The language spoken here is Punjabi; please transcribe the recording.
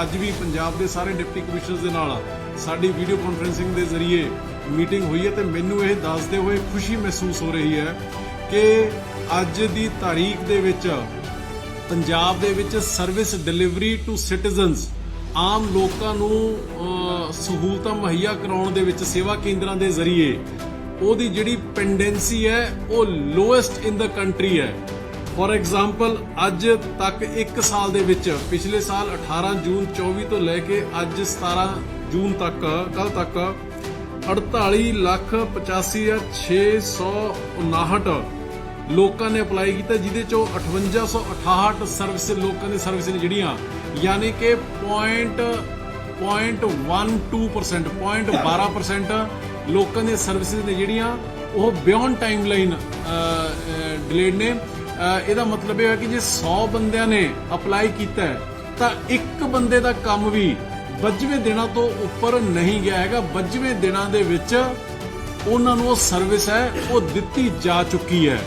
ਅੱਜ ਵੀ ਪੰਜਾਬ ਦੇ ਸਾਰੇ ਡਿਪਟੀ ਕਮਿਸ਼ਨਰਸ ਦੇ ਨਾਲ ਸਾਡੀ ਵੀਡੀਓ ਕਾਨਫਰੈਂਸਿੰਗ ਦੇ ਜ਼ਰੀਏ ਮੀਟਿੰਗ ਹੋਈ ਹੈ ਤੇ ਮੈਨੂੰ ਇਹ ਦੱਸਦੇ ਹੋਏ ਖੁਸ਼ੀ ਮਹਿਸੂਸ ਹੋ ਰਹੀ ਹੈ ਕਿ ਅੱਜ ਦੀ ਤਾਰੀਖ ਦੇ ਵਿੱਚ, ਪੰਜਾਬ ਦੇ ਵਿੱਚ ਸਰਵਿਸ ਡਿਲੀਵਰੀ ਟੂ ਸਿਟੀਜ਼ਨਸ ਆਮ ਲੋਕਾਂ ਨੂੰ ਸਹੂਲਤਾਂ ਮੁਹੱਈਆ ਕਰਾਉਣ ਦੇ ਵਿੱਚ ਸੇਵਾ ਕੇਂਦਰਾਂ ਦੇ ਜ਼ਰੀਏ, ਉਹਦੀ ਜਿਹੜੀ ਪੈਂਡੈਂਸੀ ਹੈ, ਉਹ ਲੋਐਸਟ ਇਨ ਦਾ ਕੰਟਰੀ ਹੈ। ਫੋਰ ਐਗਜ਼ਾਮਪਲ ਅੱਜ ਤੱਕ 1 ਸਾਲ ਦੇ ਵਿੱਚ ਪਿਛਲੇ ਸਾਲ 18 ਜੂਨ 24 ਤੋਂ ਲੈ ਕੇ ਅੱਜ 17 ਜੂਨ ਤੱਕ ਕੱਲ ਤੱਕ 48 ਲੱਖ 85659 ਲੋਕਾਂ ਨੇ ਅਪਲਾਈ ਕੀਤਾ, ਜਿਹਦੇ ਚੋਂ 5868 ਸਰਵਿਸ ਲੋਕਾਂ ਦੀ ਸਰਵਿਸ ਨੇ ਜਿਹੜੀਆਂ, ਯਾਨੀ ਕਿ ਪੁਆਇੰਟ 0.12% 0.12% ਲੋਕਾਂ ਦੀਆਂ ਸਰਵਿਸਿਜ਼ ਨੇ ਜਿਹੜੀਆਂ, ਉਹ ਬਿਯੋਂਡ ਟਾਈਮਲਾਈਨ ਡਿਲੇਡ ਨੇ। ਇਹਦਾ ਮਤਲਬ ਇਹ ਹੈ ਕਿ ਜੇ 100 ਬੰਦਿਆਂ ਨੇ ਅਪਲਾਈ ਕੀਤਾ ਤਾਂ ਇੱਕ ਬੰਦੇ ਦਾ ਕੰਮ ਵੀ 25ਵੇਂ ਦਿਨਾਂ ਤੋਂ ਉੱਪਰ ਨਹੀਂ ਗਿਆ ਹੈਗਾ। 25ਵੇਂ ਦਿਨਾਂ ਦੇ ਵਿੱਚ ਉਹਨਾਂ ਨੂੰ ਉਹ ਸਰਵਿਸ ਹੈ, ਉਹ ਦਿੱਤੀ ਜਾ ਚੁੱਕੀ ਹੈ।